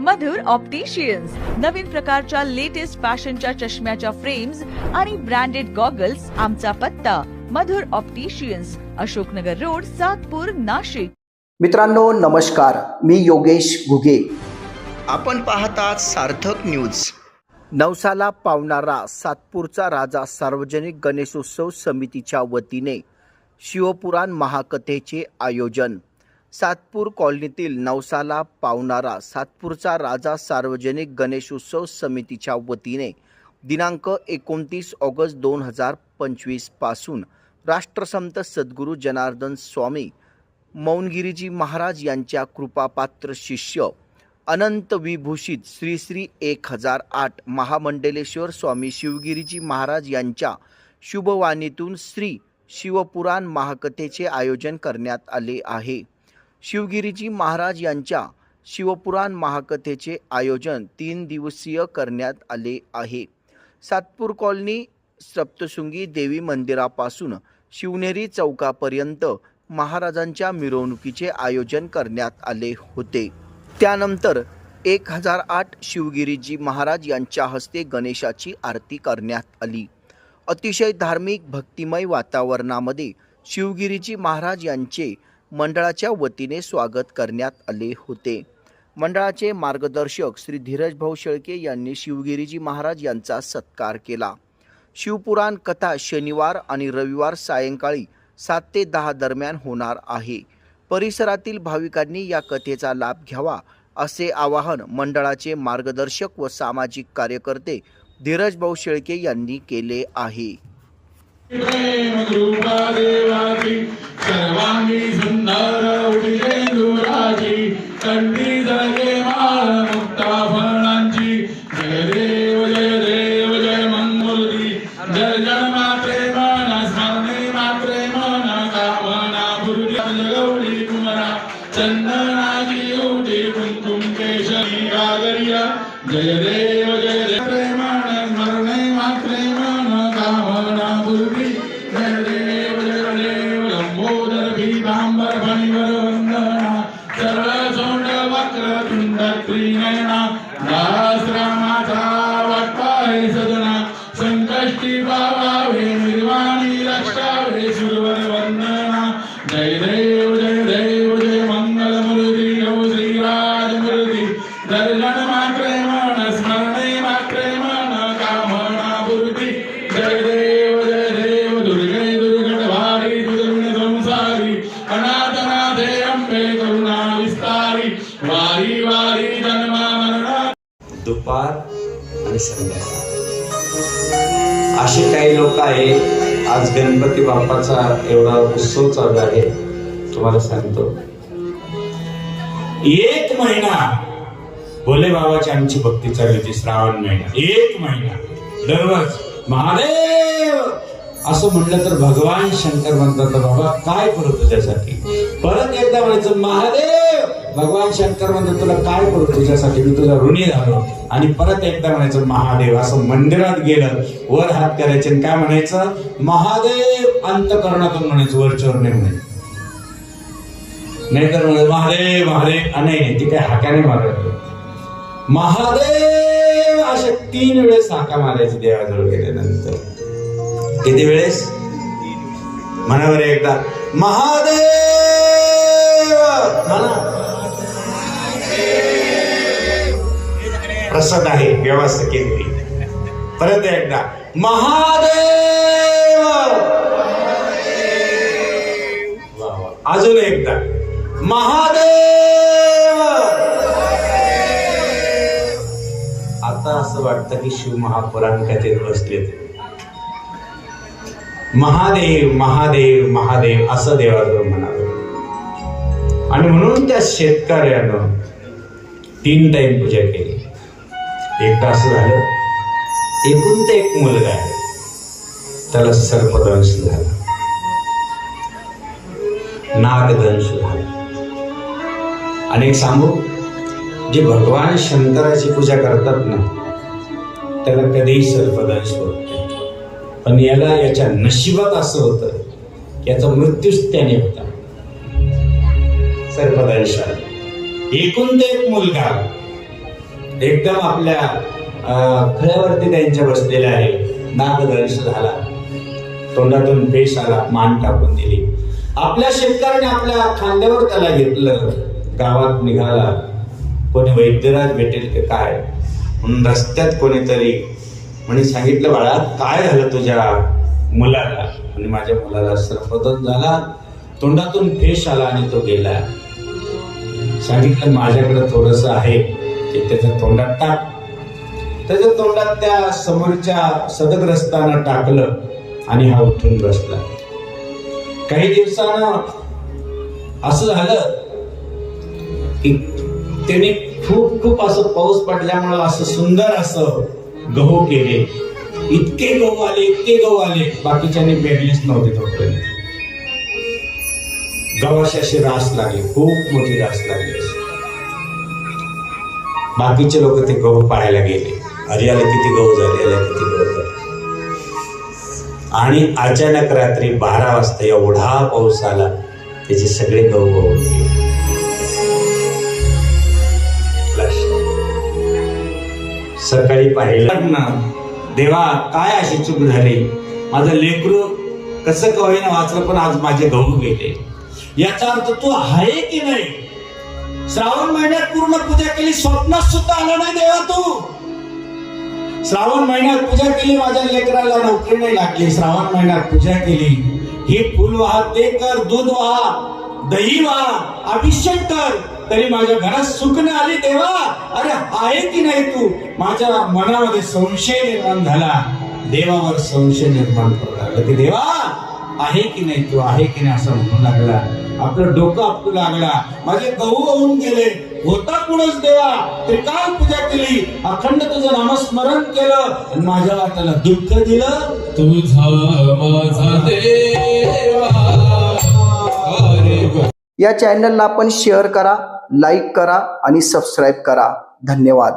मधुर opticians नवीन प्रकारच्या latest फॅशनच्या चष्म्याच्या फ्रेम्स आणि ब्रँडेड गॉगल्स आमचा पत्ता. Madhur opticians Ashoknagar road Satpur Nashik. मित्रांनो नमस्कार. मी योगेश घुगे. आपण पाहतात सार्थक न्यूज नवसाला पावणारा सातपूरचा राजा सार्वजनिक गणेशोत्सव समितीच्या वतीने शिवपुराण महाकथेचे आयोजन. सातपूर कॉलनीतील नवसाला पावणारा सातपूरचा राजा सार्वजनिक गणेशोत्सव समितीच्या वतीने दिनांक एकोणतीस ऑगस्ट दोन हजार पंचवीसपासून राष्ट्रसंत सद्गुरू जनार्दन स्वामी मौनगिरीजी महाराज यांच्या कृपापात्र शिष्य अनंत विभूषित श्री श्री एक हजार आठ महामंडलेश्वर स्वामी शिवगिरीजी महाराज यांच्या शुभवाणीतून श्री शिवपुराण महाकथेचे आयोजन करण्यात आले आहे. शिवगिरीजी महाराज यांच्या शिवपुराण महाकथेचे आयोजन तीन दिवसीय करण्यात आले आहे. सातपूर कॉलनी सप्तशृंगी देवी मंदिरापासून शिवनेरी चौकापर्यंत महाराजांच्या मिरवणुकीचे आयोजन करण्यात आले होते. त्यानंतर एक हजार आठ शिवगिरीजी महाराज यांच्या हस्ते गणेशाची आरती करण्यात आली. अतिशय धार्मिक भक्तिमय वातावरणामध्ये शिवगिरीजी महाराज यांचे मंडळाच्या वतीने स्वागत करण्यात आले होते. मंडळाचे मार्गदर्शक श्री धीरजभाऊ शेळके यांनी शिवगिरीजी महाराज यांचा सत्कार केला. शिवपुराण कथा शनिवार आणि रविवार सायंकाळी सात ते दहा दरम्यान होणार आहे. परिसरातील भाविकांनी या कथेचा लाभ घ्यावा असे आवाहन मंडळाचे मार्गदर्शक व सामाजिक कार्यकर्ते धीरजभाऊ शेळके यांनी केले आहे. सर्वांगी सुंदर उडिले दुराची कंडी जगे माळ मुक्ता फळांची. जय देव जय देव जय मंगुली. जय जन मात्रे मन स्मरणे मात्रे मन कामना पूर्या जगवली कुमरा. चंदनाची उठी कुंकुम केशरी गागरिया. जय देव जय देव प्रेमा त्रिनयना दासरामाचा वाटपाय सदना संकष्टी बाबावे निर्वाणी रक्षावे सुरवर वंदना जय देव जय देव जय मंगल मूर्ती हो श्रीराज मूर्ती दर्शन मात्रे मन स्मरणे मात्रे मन कामना पूर्ती जय देव जय देव दुर्गे दुर्गट भारी दुर्गुण संसारी अनाथनाथे अंबे करुणा विस्तारी वारी वारी जन्मा मरणा दुपार आणि संध्याकाळ. असे काही लोक आहे आज गणपती बाप्पाचा एवढा उत्सव चालू आहे. तुम्हाला सांगतो. एक महिना. भोले बाबाची आमची भक्ती चालली होती श्रावण महिना. एक महिना. दररोज. महादेव! असं म्हटलं तर भगवान शंकर म्हणतात बाबा काय करू तुझ्यासाठी? परत एकदा म्हणायचं महादेव! भगवान शंकर म्हणजे तुला काय करू तुझ्यासाठी? मी तुझा ऋणी झालो. आणि परत एकदा म्हणायचं महादेव असं मंदिरात गेलं वर हात करायचे आणि काय म्हणायचं? महादेव अंतकरणातून म्हणायचं वरच्यावर नाही म्हणायचं नाहीतर म्हणत महादेव महादेव. नाही ती काय हाकाने मारत महादेव अशा तीन वेळेस हाका मारायची देवाजवळ गेल्यानंतर. किती वेळेस? मनावर एकदा महादेव म्हणा प्रसाद आहे व्यवस्था केली. परत एकदा. महादेव! अजून एकदा. महादेव! आता असं वाटतं की शिव महापुराण कथेत बसलेत. महादेव महादेव महादेव असं देवाजवळ म्हणाल आणि म्हणून त्या शेतकऱ्यानं तीन टाइम पूजा केली. एकदा असं झालं एकूण ते एक मुलगा आहे. त्याला सर्पदंश झाला. नागदंश झाला. आणि एक सांगू जे भगवान शंकराची पूजा करतात ना त्याला कधीही सर्पदंश होत नाही. पण याला याच्या नशिबात असं होतं याचा मृत्यूच त्याने होता. सर्पदंश एकूण ते एक मुलगा. एकदम आपल्या खळ्यावरती त्यांच्या बसलेल्या आहे. नागदर्श झाला. तोंडातून पेश आला मान टाकून दिली. आपल्या शेतकऱ्याने आपल्या खांद्यावर त्याला घेतलं. गावात निघाला. कोणी वैद्यराज भेटेल की काय? म्हणून रस्त्यात कोणीतरी म्हणे सांगितलं बाळा काय झालं तुझ्या मुलाला? आणि माझ्या मुलाला सर्पदन झाला. तोंडातून फेश आला आणि तो गेला. सांगितलं माझ्याकडे थोडस आहे. ते त्याच्या तोंडात टाक. त्याच्या तोंडात त्या समोरच्या सदग्रस्तानं टाकलं आणि हा उठून बसला. काही दिवसानं असं झालं की त्याने खूप खूप असं पाऊस पडल्यामुळं असं सुंदर असं गहू केले. इतके गहू आले इतके गहू आले. बाकीच्याने पेरलेच नव्हते तोपर्यंत. गव्हाशी अशी रास लागली खूप मोठी रास लागली अशी. बाकीचे लोक ते गहू पाळायला गेले. अरे याला किती गहू झाले याला किती गहू झाले. आणि अचानक रात्री बारा वाजता एवढा पाऊस आला त्याचे सगळे गहू गहू गेले. सकाळी पाहिलं. ना देवा काय अशी चूक झाली? माझं लेकरू कसं का वाचलं पण आज माझे गहू गेले. याचा अर्थ तू आहे की नाही? श्रावण महिन्यात पूर्ण पूजा केली स्वप्नात सुद्धा आलं नाही देवा तू. श्रावण महिन्यात पूजा केली माझ्या लेकराला नोकरी नाही लागली. श्रावण महिन्यात पूजा केली. हे फुल वाहा ते कर दूध वाहा दही वाहा अभिषेक कर. तरी माझ्या घरात सुख नाही आली देवा. अरे आहे की नाही तू? माझ्या मनामध्ये संशय निर्माण झाला. देवावर संशय निर्माण करू लागला की देवा? आहे की नाही? तू आहे की नाही असं म्हणू लागला. आपलं डोकं आपटू लागला. माझे गहू होऊन गेले. होता कुणच देवा. त्रिकाल पूजा केली. अखंड तुझं नामस्मरण केलं. आणि माझ्या वाट्याला दुःख दिलं. तुझा माझा देवा. अरे या चॅनलला आपण शेअर करा लाईक करा आणि सबस्क्राईब करा. धन्यवाद.